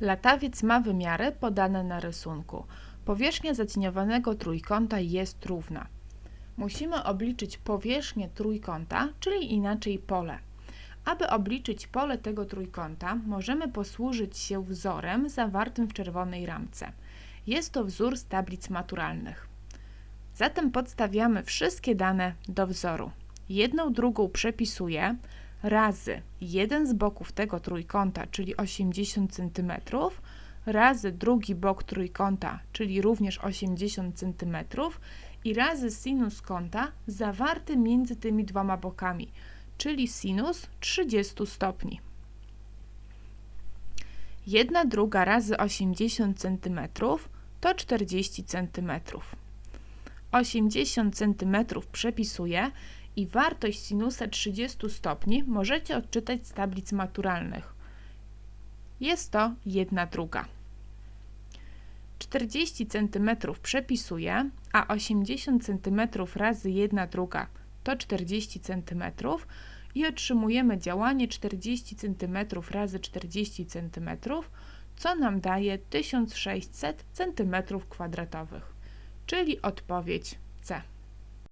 Latawiec ma wymiary podane na rysunku. Powierzchnia zacieniowanego trójkąta jest równa. Musimy obliczyć powierzchnię trójkąta, czyli inaczej pole. Aby obliczyć pole tego trójkąta, możemy posłużyć się wzorem zawartym w czerwonej ramce. Jest to wzór z tablic maturalnych. Zatem podstawiamy wszystkie dane do wzoru. Jedną drugą przepisuję razy jeden z boków tego trójkąta, czyli 80 cm, razy drugi bok trójkąta, czyli również 80 cm i razy sinus kąta zawarty między tymi dwoma bokami, czyli sinus 30 stopni. 1 druga razy 80 cm to 40 cm. 80 cm przepisuję i wartość sinusa 30 stopni możecie odczytać z tablic maturalnych. Jest to 1 druga. 40 cm przepisuję, a 80 cm razy 1 druga to 40 cm i otrzymujemy działanie 40 cm razy 40 cm, co nam daje 1600 cm kwadratowych, czyli odpowiedź C.